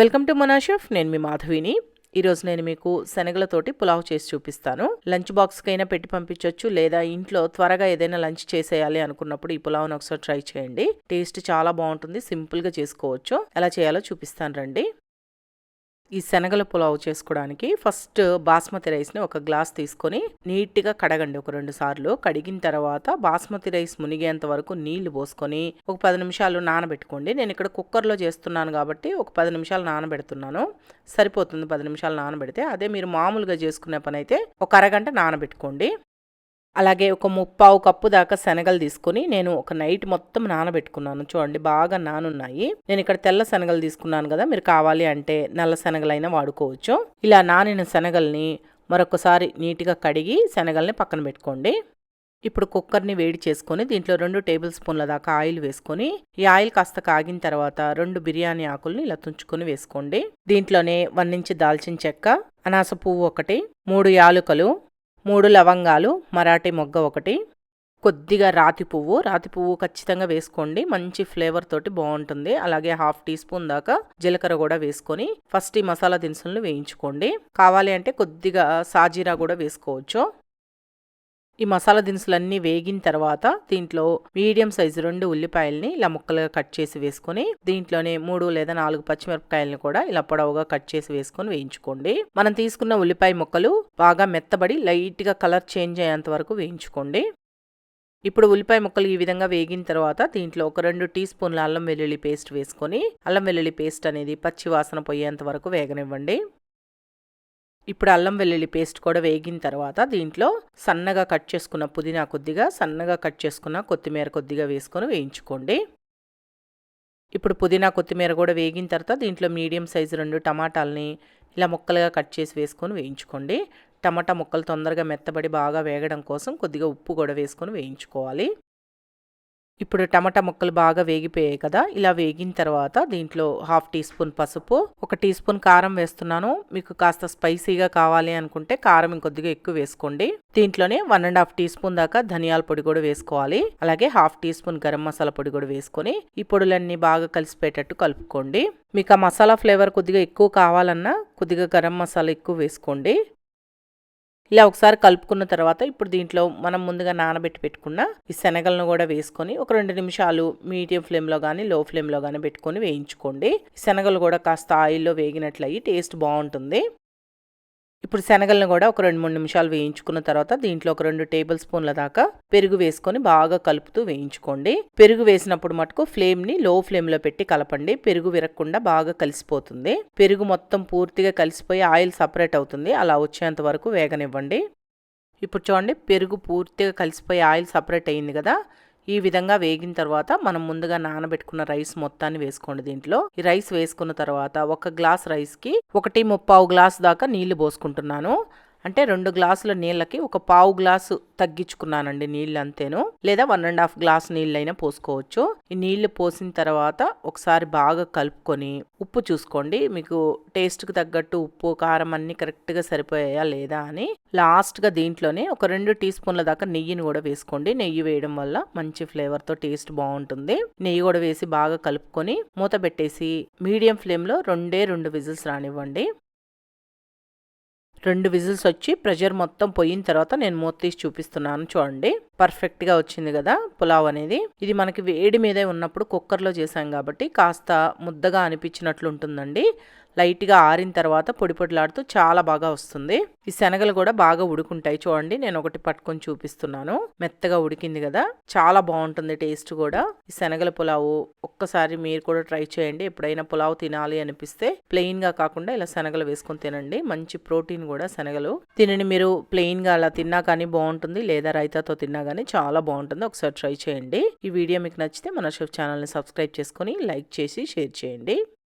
Welcome to మనాషెఫ్ నేను మీ మాధవిని. ఈరోజు నేను మీకు శనగలతోటి పులావ్ చేసి చూపిస్తాను. లంచ్ బాక్స్కైనా పెట్టి పంపించవచ్చు లేదా ఇంట్లో త్వరగా ఏదైనా లంచ్ చేసేయాలి అనుకున్నప్పుడు ఈ పులావ్ని ఒకసారి ట్రై చేయండి. టేస్ట్ చాలా బాగుంటుంది సింపుల్గా చేసుకోవచ్చు. ఎలా చేయాలో చూపిస్తాను రండి. ఈ శనగల పులావ్ చేసుకోవడానికి ఫస్ట్ బాస్మతి రైస్ని ఒక గ్లాస్ తీసుకొని నీట్గా కడగండి ఒక రెండు సార్లు. కడిగిన తర్వాత బాస్మతి రైస్ మునిగేంత వరకు నీళ్ళు పోసుకొని ఒక పది నిమిషాలు నానబెట్టుకోండి. నేను ఇక్కడ కుక్కర్లో చేస్తున్నాను కాబట్టి ఒక పది నిమిషాలు నానబెడుతున్నాను. సరిపోతుంది పది నిమిషాలు నానబెడితే అదే మీరు మామూలుగా చేసుకునే పని అయితే ఒక అరగంట నానబెట్టుకోండి. అలాగే ఒక ముప్పావు కప్పు దాకా శనగలు తీసుకొని నేను ఒక నైట్ మొత్తం నానబెట్టుకున్నాను. చూడండి బాగా నానున్నాయి. నేను ఇక్కడ తెల్ల శనగలు తీసుకున్నాను కదా మీరు కావాలి అంటే నల్ల శనగలైనా వాడుకోవచ్చు. ఇలా నానిన శనగల్ని మరొకసారి నీట్గా కడిగి శనగల్ని పక్కన పెట్టుకోండి. ఇప్పుడు కుక్కర్ని వేడి చేసుకొని దీంట్లో రెండు టేబుల్ స్పూన్ల దాకా ఆయిల్ వేసుకొని ఈ ఆయిల్ కాస్త కాగిన తర్వాత రెండు బిర్యానీ ఆకుల్ని ఇలా తుంచుకొని వేసుకోండి. దీంట్లోనే వన్ ఇంచ్ దాల్చిన చెక్క అనాస పువ్వు ఒకటి మూడు యాలుకలు మూడు లవంగాలు మరాఠీ మొగ్గ ఒకటి. కొద్దిగా రాతి పువ్వు. రాతి పువ్వు ఖచ్చితంగా వేసుకోండి. మంచి ఫ్లేవర్ తోటి బాగుంటుంది. అలాగే హాఫ్ టీ స్పూన్ దాకా జీలకర్ర కూడా వేసుకొని ఫస్ట్ ఈ మసాలా దినుసులను వేయించుకోండి. కావాలి అంటే కొద్దిగా సాజీరా కూడా వేసుకోవచ్చు. ఈ మసాలా దినుసులన్నీ వేగిన తర్వాత దీంట్లో మీడియం సైజు రెండు ఉల్లిపాయల్ని ఇలా ముక్కలుగా కట్ చేసి వేసుకొని దీంట్లోనే మూడు లేదా నాలుగు పచ్చిమిరపకాయలను కూడా ఇలా పొడవుగా కట్ చేసి వేసుకొని వేయించుకోండి. మనం తీసుకున్న ఉల్లిపాయ ముక్కలు బాగా మెత్తబడి లైట్గా కలర్ చేంజ్ అయ్యేంత వరకు వేయించుకోండి. ఇప్పుడు ఉల్లిపాయ ముక్కలు ఈ విధంగా వేగిన తర్వాత దీంట్లో ఒక రెండు టీ స్పూన్ల అల్లం వెల్లుల్లి పేస్ట్ వేసుకొని అల్లం వెల్లుల్లి పేస్ట్ అనేది పచ్చి వాసన పోయేంత వరకు వేగనివ్వండి. ఇప్పుడు అల్లం వెల్లుల్లి పేస్ట్ కూడా వేగిన తర్వాత దీంట్లో సన్నగా కట్ చేసుకున్న పుదీనా కొద్దిగా సన్నగా కట్ చేసుకున్న కొత్తిమీర కొద్దిగా వేసుకొని వేయించుకోండి. ఇప్పుడు పుదీనా కొత్తిమీర కూడా వేగిన తర్వాత దీంట్లో మీడియం సైజు రెండు టమాటాలని ఇలా ముక్కలుగా కట్ చేసి వేసుకొని వేయించుకోండి. టమాటా ముక్కలు తొందరగా మెత్తబడి బాగా వేగడం కోసం కొద్దిగా ఉప్పు కూడా వేసుకొని వేయించుకోవాలి. ఇప్పుడు టమాటా ముక్కలు బాగా వేగిపోయాయి కదా ఇలా వేగిన తర్వాత దీంట్లో హాఫ్ టీ స్పూన్ పసుపు ఒక టీ స్పూన్ కారం వేస్తున్నాను. మీకు కాస్త స్పైసీగా కావాలి అనుకుంటే కారం ఇంకొద్దిగా ఎక్కువ వేసుకోండి. దీంట్లోనే one and half teaspoon దాకా ధనియాల పొడి కూడా వేసుకోవాలి. అలాగే half teaspoon garam masala పొడి కూడా వేసుకొని ఈ పొడులన్నీ బాగా కలిసిపోయేటట్టు కలుపుకోండి. మీకు ఆ మసాలా ఫ్లేవర్ కొద్దిగా ఎక్కువ కావాలన్నా కొద్దిగా గరం మసాలా ఎక్కువ వేసుకోండి. ఇలా ఒకసారి కలుపుకున్న తర్వాత ఇప్పుడు దీంట్లో మనం ముందుగా నానబెట్టి పెట్టుకున్న ఈ శనగలను కూడా వేసుకొని ఒక రెండు నిమిషాలు మీడియం ఫ్లేమ్లో కానీ లో ఫ్లేమ్లో కానీ పెట్టుకొని వేయించుకోండి. శనగలు కూడా కాస్త ఆయిల్లో వేగినట్లయి టేస్ట్ బాగుంటుంది. ఇప్పుడు శనగలను కూడా ఒక రెండు మూడు నిమిషాలు వేయించుకున్న తర్వాత దీంట్లో ఒక రెండు టేబుల్ స్పూన్ల దాకా పెరుగు వేసుకొని బాగా కలుపుతూ వేయించుకోండి. పెరుగు వేసినప్పుడు మటుకు ఫ్లేమ్ని లో ఫ్లేమ్లో పెట్టి కలపండి. పెరుగు విరగకుండా బాగా కలిసిపోతుంది. పెరుగు మొత్తం పూర్తిగా కలిసిపోయి ఆయిల్ సపరేట్ అవుతుంది. అలా వచ్చేంత వరకు వేగనివ్వండి. ఇప్పుడు చూడండి పెరుగు పూర్తిగా కలిసిపోయి ఆయిల్ సపరేట్ అయింది కదా. ఈ విధంగా వేగిన తర్వాత మనం ముందుగా నానబెట్టుకున్న రైస్ మొత్తాన్ని వేసుకోండి దీంట్లో. ఈ రైస్ వేసుకున్న తర్వాత ఒక గ్లాస్ రైస్కి ఒకటి ముప్పావు గ్లాస్ దాకా నీళ్ళు పోసుకుంటున్నాను. అంటే రెండు గ్లాసుల నీళ్ళకి ఒక పావు గ్లాసు తగ్గించుకున్నానండి నీళ్ళు అంతేను లేదా వన్ అండ్ హాఫ్ గ్లాస్ నీళ్ళైనా పోసుకోవచ్చు. ఈ నీళ్ళు పోసిన తర్వాత ఒకసారి బాగా కలుపుకొని ఉప్పు చూసుకోండి. మీకు టేస్ట్కి తగ్గట్టు ఉప్పు కారం అన్ని కరెక్ట్గా సరిపోయాయా లేదా అని లాస్ట్గా దీంట్లోనే ఒక రెండు టీ స్పూన్ల దాకా నెయ్యిని కూడా వేసుకోండి. నెయ్యి వేయడం వల్ల మంచి ఫ్లేవర్తో టేస్ట్ బాగుంటుంది. నెయ్యి కూడా వేసి బాగా కలుపుకొని మూత పెట్టేసి మీడియం ఫ్లేమ్లో రెండే రెండు విజిల్స్ రానివ్వండి. రెండు విజిల్స్ వచ్చి ప్రెషర్ మొత్తం పోయిన తర్వాత నేను మూత తీసి చూపిస్తున్నాను చూడండి. పర్ఫెక్ట్గా వచ్చింది కదా పులావ్ అనేది. ఇది మనకి వేడి మీదే ఉన్నప్పుడు కుక్కర్లో చేసాం కాబట్టి కాస్త ముద్దగా అనిపించినట్లు ఉంటుందండి లైట్గా ఆరిన తర్వాత పొడి పొడిలాడుతూ చాలా బాగా వస్తుంది. ఈ శనగలు కూడా బాగా ఉడుకుంటాయి చూడండి. నేను ఒకటి పట్టుకొని చూపిస్తున్నాను. మెత్తగా ఉడికింది కదా. చాలా బాగుంటుంది టేస్ట్ కూడా. ఈ శనగల పులావు ఒక్కసారి మీరు కూడా ట్రై చేయండి. ఎప్పుడైనా పులావ్ తినాలి అనిపిస్తే ప్లెయిన్గా కాకుండా ఇలా శనగలు వేసుకొని తినండి. మంచి ప్రోటీన్ కూడా శనగలు. దీనిని మీరు ప్లెయిన్గా అలా తిన్నా కానీ బాగుంటుంది. లేదా రైతాతో తిన్నా కానీ చాలా బాగుంటుంది. ఒకసారి ట్రై చేయండి. ఈ వీడియో మీకు నచ్చితే మన షెఫ్ ఛానల్ని సబ్స్క్రైబ్ చేసుకొని లైక్ చేసి షేర్ చేయండి.